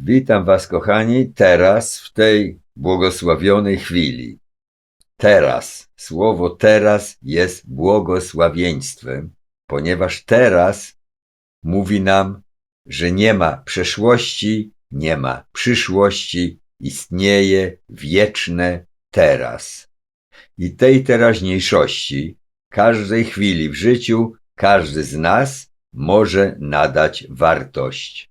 Witam Was, kochani, teraz w tej błogosławionej chwili. Teraz, słowo teraz jest błogosławieństwem, ponieważ teraz mówi nam, że nie ma przeszłości, nie ma przyszłości, istnieje wieczne teraz. I tej teraźniejszości, każdej chwili w życiu, każdy z nas może nadać wartość.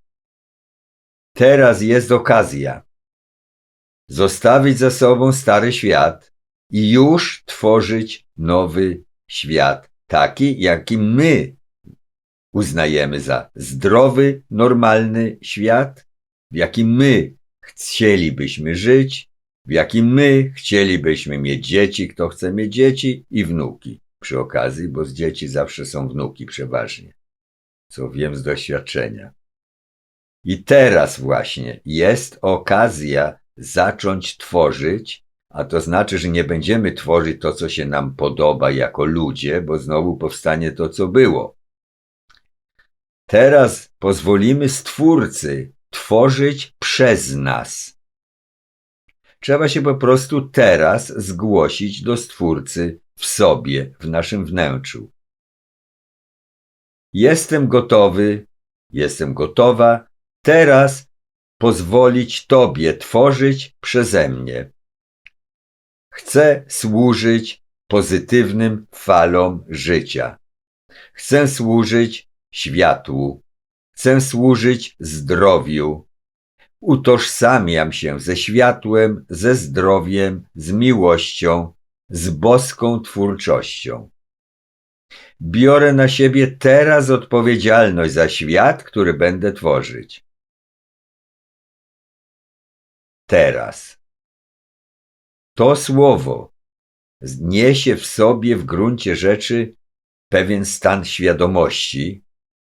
Teraz jest okazja zostawić za sobą stary świat i już tworzyć nowy świat, taki, jaki my uznajemy za zdrowy, normalny świat, w jakim my chcielibyśmy żyć, w jakim my chcielibyśmy mieć dzieci, kto chce mieć dzieci i wnuki przy okazji, bo z dzieci zawsze są wnuki przeważnie, co wiem z doświadczenia. I teraz właśnie jest okazja zacząć tworzyć, a to znaczy, że nie będziemy tworzyć to, co się nam podoba jako ludzie, bo znowu powstanie to, co było. Teraz pozwolimy Stwórcy tworzyć przez nas. Trzeba się po prostu teraz zgłosić do Stwórcy w sobie, w naszym wnętrzu. Jestem gotowy, jestem gotowa teraz pozwolić Tobie tworzyć przeze mnie. Chcę służyć pozytywnym falom życia. Chcę służyć światłu. Chcę służyć zdrowiu. Utożsamiam się ze światłem, ze zdrowiem, z miłością, z boską twórczością. Biorę na siebie teraz odpowiedzialność za świat, który będę tworzyć. Teraz. To słowo niesie w sobie w gruncie rzeczy pewien stan świadomości,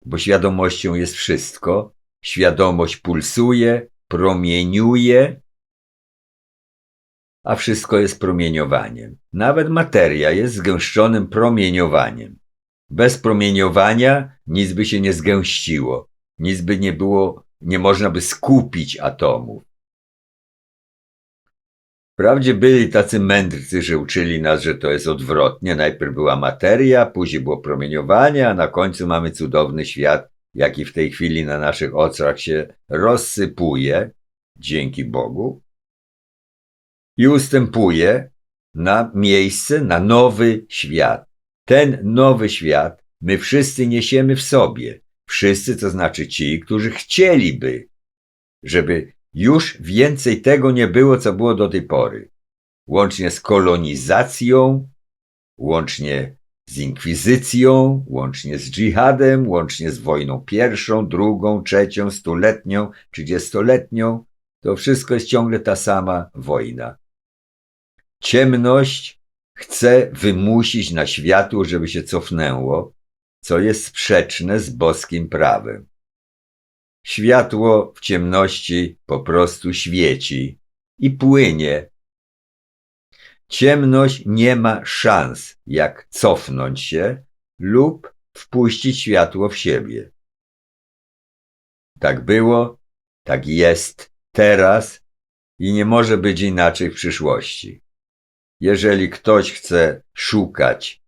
bo świadomością jest wszystko. Świadomość pulsuje, promieniuje, a wszystko jest promieniowaniem. Nawet materia jest zgęszczonym promieniowaniem. Bez promieniowania nic by się nie zgęściło, nic by nie było, nie można by skupić atomów. Wprawdzie byli tacy mędrcy, że uczyli nas, że to jest odwrotnie. Najpierw była materia, później było promieniowanie, a na końcu mamy cudowny świat, jaki w tej chwili na naszych oczach się rozsypuje, dzięki Bogu, i ustępuje na miejsce, na nowy świat. Ten nowy świat my wszyscy niesiemy w sobie. Wszyscy, to znaczy ci, którzy chcieliby, żeby już więcej tego nie było, co było do tej pory. Łącznie z kolonizacją, łącznie z inkwizycją, łącznie z dżihadem, łącznie z wojną pierwszą, drugą, trzecią, stuletnią, trzydziestoletnią. To wszystko jest ciągle ta sama wojna. Ciemność chce wymusić na światło, żeby się cofnęło, co jest sprzeczne z boskim prawem. Światło w ciemności po prostu świeci i płynie. Ciemność nie ma szans, jak cofnąć się lub wpuścić światło w siebie. Tak było, tak jest teraz i nie może być inaczej w przyszłości. Jeżeli ktoś chce szukać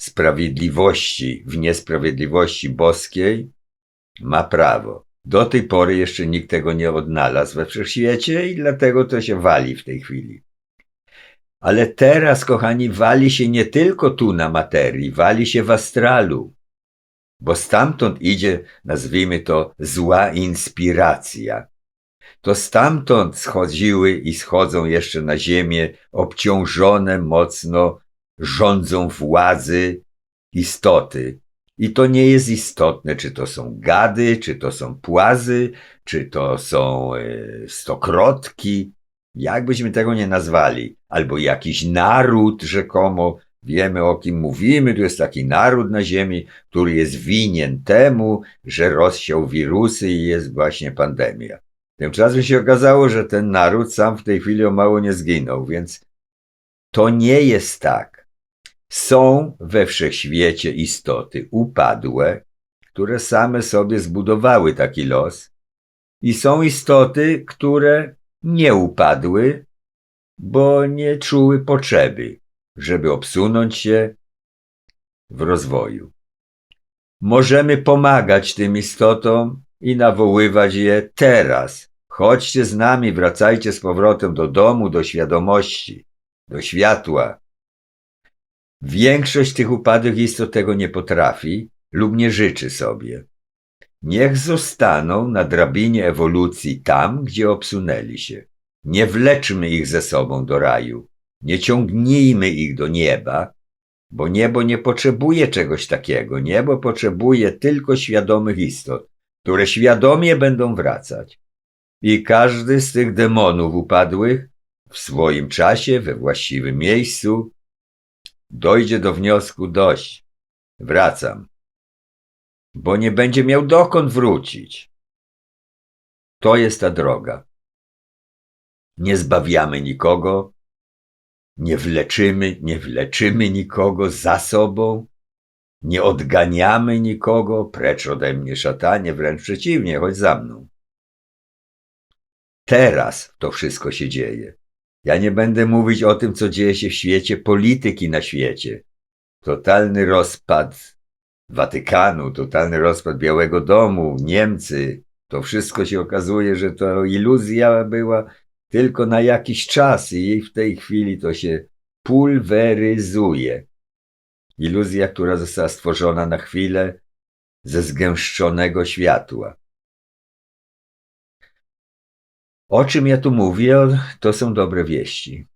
sprawiedliwości w niesprawiedliwości boskiej, ma prawo. Do tej pory jeszcze nikt tego nie odnalazł we wszechświecie i dlatego to się wali w tej chwili. Ale teraz, kochani, wali się nie tylko tu na materii, wali się w astralu, bo stamtąd idzie, nazwijmy to, zła inspiracja. To stamtąd schodziły i schodzą jeszcze na ziemię obciążone mocno rządzą władzy istoty, i to nie jest istotne, czy to są gady, czy to są płazy, czy to są e, stokrotki, jak byśmy tego nie nazwali, albo jakiś naród rzekomo, wiemy o kim mówimy, tu jest taki naród na ziemi, który jest winien temu, że rozsiał wirusy i jest właśnie pandemia. Tymczasem się okazało, że ten naród sam w tej chwili o mało nie zginął, więc to nie jest tak. Są we wszechświecie istoty upadłe, które same sobie zbudowały taki los I są istoty, które nie upadły, bo nie czuły potrzeby, żeby obsunąć się w rozwoju. Możemy pomagać tym istotom i nawoływać je teraz. Chodźcie z nami, wracajcie z powrotem do domu, do świadomości, do światła. Większość tych upadłych istot tego nie potrafi lub nie życzy sobie. Niech zostaną na drabinie ewolucji tam, gdzie obsunęli się. Nie wleczmy ich ze sobą do raju. Nie ciągnijmy ich do nieba, bo niebo nie potrzebuje czegoś takiego. Niebo potrzebuje tylko świadomych istot, które świadomie będą wracać. I każdy z tych demonów upadłych w swoim czasie, we właściwym miejscu, dojdzie do wniosku dość. Wracam. Bo nie będzie miał dokąd wrócić. To jest ta droga. Nie zbawiamy nikogo, nie wleczymy, nie wleczymy nikogo za sobą, nie odganiamy nikogo, precz ode mnie szatanie, wręcz przeciwnie, chodź za mną. Teraz to wszystko się dzieje. Ja nie będę mówić o tym, co dzieje się w świecie polityki na świecie. Totalny rozpad Watykanu, totalny rozpad Białego Domu, Niemcy. To wszystko się okazuje, że to iluzja była tylko na jakiś czas i w tej chwili to się pulweryzuje. Iluzja, która została stworzona na chwilę ze zgęszczonego światła. O czym ja tu mówię, to są dobre wieści.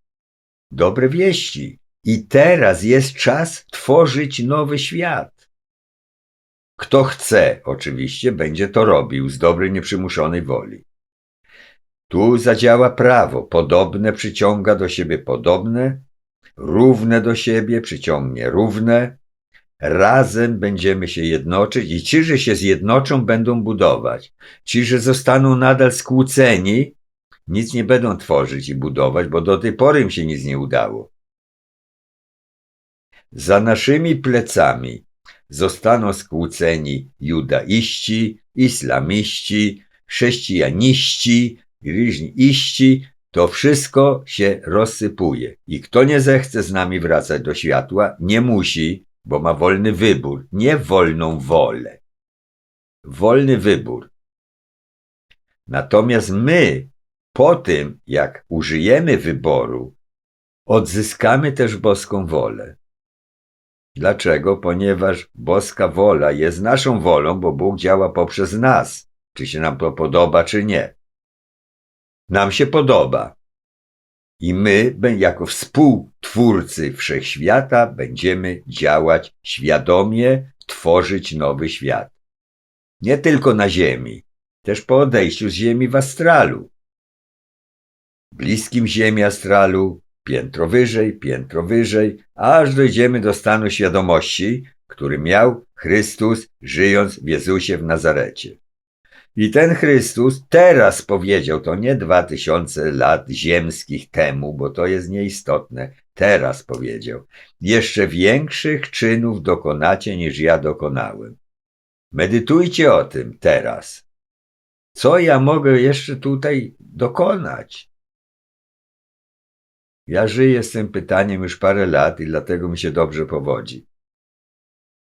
Dobre wieści. I teraz jest czas tworzyć nowy świat. Kto chce, oczywiście, będzie to robił z dobrej, nieprzymuszonej woli. Tu zadziała prawo, podobne przyciąga do siebie podobne, równe do siebie przyciągnie równe, razem będziemy się jednoczyć i ci, że się zjednoczą, będą budować. Ci, że zostaną nadal skłóceni, nic nie będą tworzyć i budować, bo do tej pory im się nic nie udało. Za naszymi plecami zostaną skłóceni judaiści, islamiści, chrześcijaniści, iści, to wszystko się rozsypuje. I kto nie zechce z nami wracać do światła, nie musi, bo ma wolny wybór, nie wolną wolę. Wolny wybór. Natomiast my, po tym jak użyjemy wyboru, odzyskamy też boską wolę. Dlaczego? Ponieważ boska wola jest naszą wolą, bo Bóg działa poprzez nas, czy się nam to podoba, czy nie. Nam się podoba. I my, jako współtwórcy wszechświata, będziemy działać świadomie, tworzyć nowy świat. Nie tylko na Ziemi, też po odejściu z Ziemi w astralu. Bliskim Ziemi astralu, piętro wyżej, piętro wyżej, aż dojdziemy do stanu świadomości, który miał Chrystus, żyjąc w Jezusie w Nazarecie. I ten Chrystus teraz powiedział, to nie dwa tysiące lat ziemskich temu, bo to jest nieistotne, teraz powiedział, jeszcze większych czynów dokonacie niż ja dokonałem. Medytujcie o tym teraz. Co ja mogę jeszcze tutaj dokonać? Ja żyję z tym pytaniem już parę lat i dlatego mi się dobrze powodzi.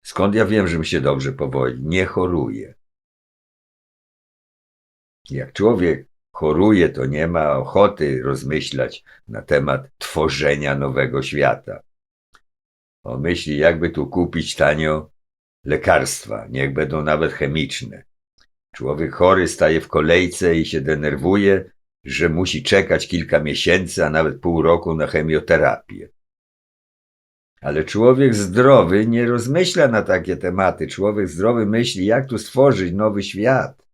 Skąd ja wiem, że mi się dobrze powodzi? Nie choruję. Jak człowiek choruje, to nie ma ochoty rozmyślać na temat tworzenia nowego świata. On myśli, jakby tu kupić tanio lekarstwa, niech będą nawet chemiczne. Człowiek chory staje w kolejce i się denerwuje, że musi czekać kilka miesięcy, a nawet pół roku na chemioterapię. Ale człowiek zdrowy nie rozmyśla na takie tematy. Człowiek zdrowy myśli, jak tu stworzyć nowy świat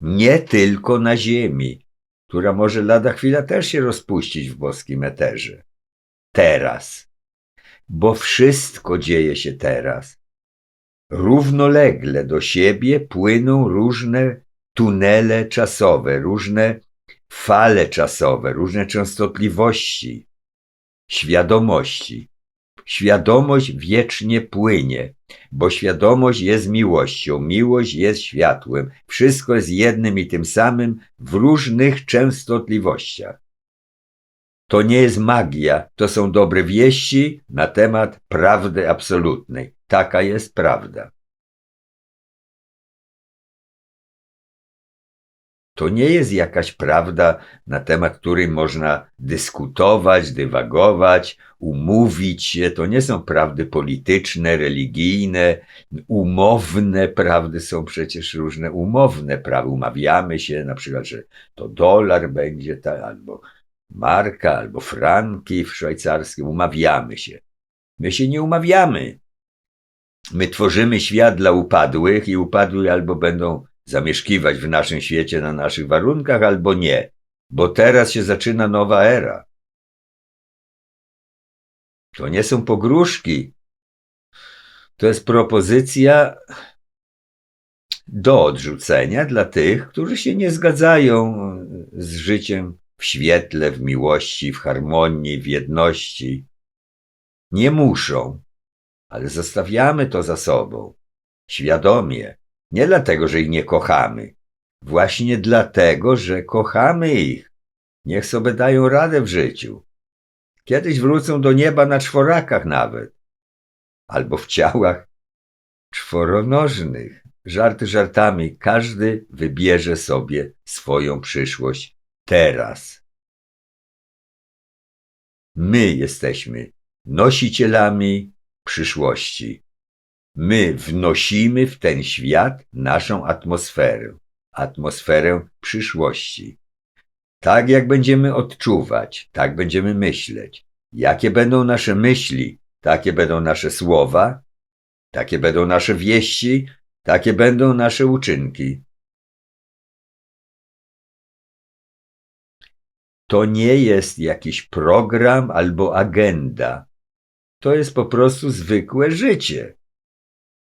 nie tylko na ziemi, która może lada chwila też się rozpuścić w boskim eterze. Teraz. Bo wszystko dzieje się teraz. Równolegle do siebie płyną różne tunele czasowe, różne fale czasowe, różne częstotliwości, świadomości. świadomość wiecznie płynie, bo świadomość jest miłością, miłość jest światłem, wszystko jest jednym i tym samym w różnych częstotliwościach. To nie jest magia, to są dobre wieści na temat prawdy absolutnej. Taka jest prawda. To nie jest jakaś prawda, na temat której można dyskutować, dywagować, umówić się. To nie są prawdy polityczne, religijne, umowne prawdy są przecież różne umowne prawa. Umawiamy się na przykład, że to dolar będzie, ta, albo marka, albo franki w szwajcarskim. Umawiamy się. My się nie umawiamy. My tworzymy świat dla upadłych i upadły albo będą zamieszkiwać w naszym świecie na naszych warunkach, albo nie, bo teraz się zaczyna nowa era. To nie są pogróżki. To jest propozycja do odrzucenia dla tych, którzy się nie zgadzają z życiem w świetle, w miłości, w harmonii, w jedności. Nie muszą, ale zostawiamy to za sobą, świadomie, nie dlatego, że ich nie kochamy. Właśnie dlatego, że kochamy ich. Niech sobie dają radę w życiu. Kiedyś wrócą do nieba na czworakach nawet. Albo w ciałach czworonożnych. Żarty żartami. Każdy wybierze sobie swoją przyszłość teraz. My jesteśmy nosicielami przyszłości. My wnosimy w ten świat naszą atmosferę, atmosferę przyszłości. Tak jak będziemy odczuwać, tak będziemy myśleć. Jakie będą nasze myśli, takie będą nasze słowa, takie będą nasze wieści, takie będą nasze uczynki. To nie jest jakiś program albo agenda. To jest po prostu zwykłe życie.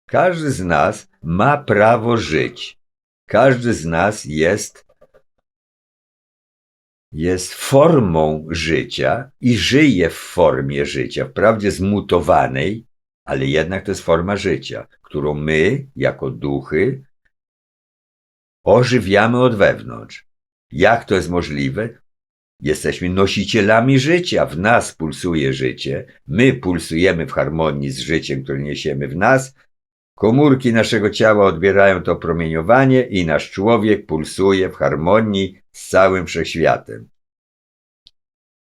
Każdy z nas ma prawo żyć. Każdy z nas jest, jest formą życia i żyje w formie życia, wprawdzie zmutowanej, ale jednak to jest forma życia, którą my, jako duchy, ożywiamy od wewnątrz. Jak to jest możliwe? Jesteśmy nosicielami życia, w nas pulsuje życie, my pulsujemy w harmonii z życiem, które niesiemy w nas, Komórki naszego ciała odbierają to promieniowanie i nasz człowiek pulsuje w harmonii z całym wszechświatem.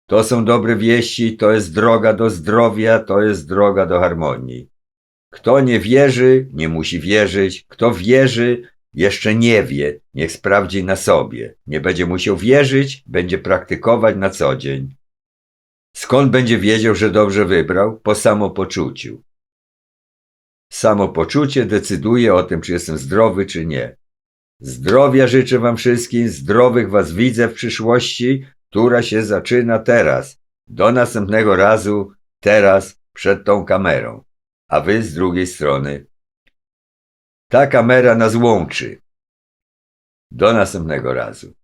To są dobre wieści, to jest droga do zdrowia, to jest droga do harmonii. Kto nie wierzy, nie musi wierzyć. Kto wierzy, jeszcze nie wie, niech sprawdzi na sobie. Nie będzie musiał wierzyć, będzie praktykować na co dzień. Skąd będzie wiedział, że dobrze wybrał? Po samopoczuciu. Samopoczucie decyduje o tym, czy jestem zdrowy, czy nie. Zdrowia życzę Wam wszystkim, zdrowych Was widzę w przyszłości, która się zaczyna teraz. Do następnego razu, teraz, przed tą kamerą. A Wy z drugiej strony. Ta kamera nas łączy. Do następnego razu.